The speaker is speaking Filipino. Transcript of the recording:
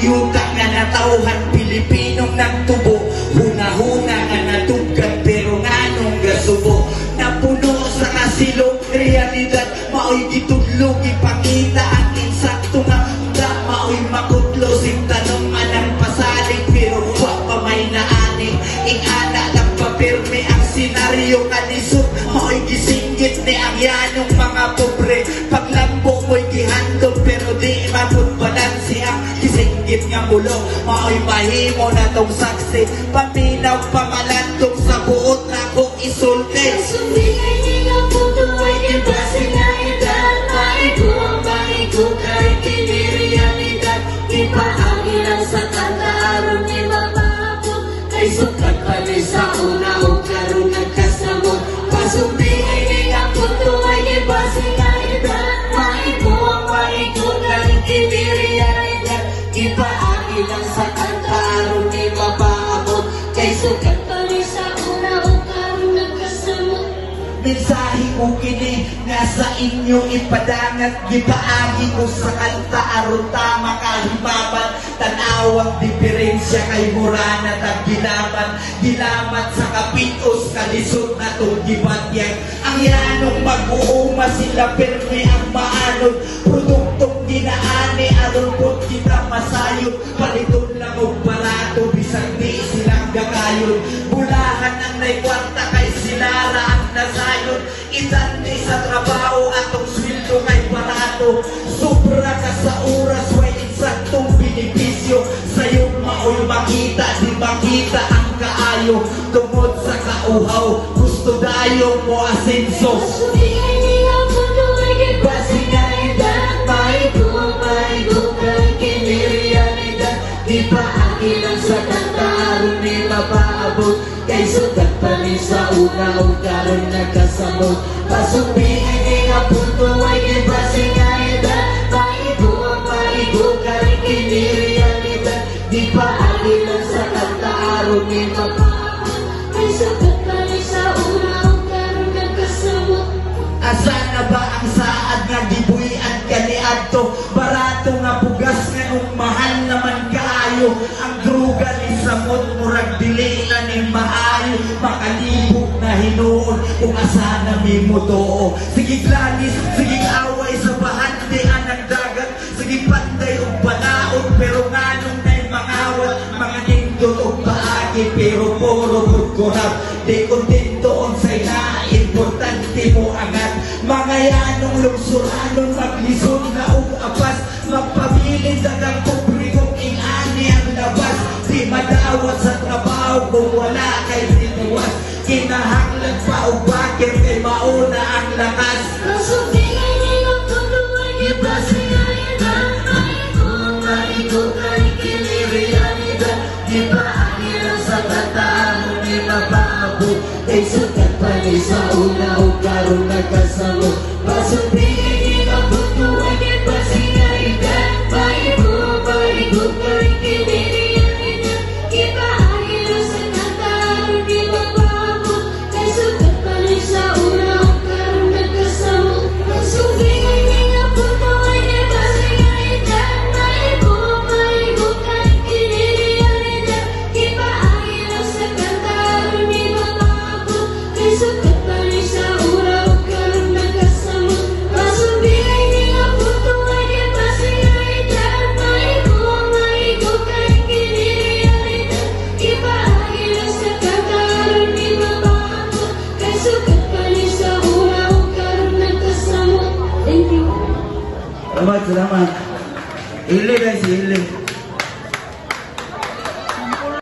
yuta nga natauhan Pilipinong nagtubo. Huna-huna nga natugan pero nga nung gasubo. Napuno sa kasilong realidad Mao'y gitudlog ipakita ang insakto nga Da mao'y makutlo Sing tanong anang pasaling Pero wa pa may naaning. Ingana lang papirme ang senaryo Kanisot mao'y gisinggit ni ang yanong mga pobre. Paglambo mo'y gihandog Pero di maput ang gisinggit nga mulo Mao'y mahimo na tong saksi Paminaw pamalandong sa buot na kong isulti. Sumbingay niya ibase na? Edad maigo Ipaagi lang sa kanta aron ni Kay sukat Ipaagi lang sa kanta aron ni mababot Kay sukat pa ni sa una o karon nagkasamot Mensahe ko kini nga sa inyo ipadangat gipaagi ko sa kanta aron tama kahimaman tanawang diferensya kay Murana tag ginaman gilamat sa kapitos kalisod na tong gibatyag. Ang yanong mag-uuma sila perme ang maanod. Produktong sinara ang nasayon itan ni sa trabaho atong sweldo kay barato. Sobra ka sa oras way eksaktong benepisyo. Sayo maoy makita di makita ang kaayo. Tungod sa kauhaw gusto dayo mo asenso. Sugat pa ni sa una o karon nagkasamot Pasumbingay niya puto ay ibase na edad. Maiguang maigo kahit hindi realidad Ipaagi lang sa kanta aron ni mapaabot Kay sugat pa ni sa una o karon nagkasamot. Asa na ba ang saad nga gibuhian ka ni Adto? Barato nga bugas nga nung mahal naman kaayo Ang druga ni Samot murag dili na ni maayo Hinuon kung asa na mi mo too Sige glanis, sige away sa bahandi anang dagat. Sige panday o banaon pero nganong na'y mangawat Mga nindot o paagi pero puro kurkurap Di kontento on sa'y na importante mo angat. Mga yanong lungsuranon maglisod na og apas Magpabilin dagang kubrikong Kinahanglan pa og bakit kay mauna ang lakas Pasumbingay niya puto ay ibase na edad Maiguang maigo kahit hindi realidad Ipaagi lang sa kataan ni mabaabo Kay sukat pa ni sa una o karon nagkasamo Pasumbingay 어마드라마 일레가 있어 일레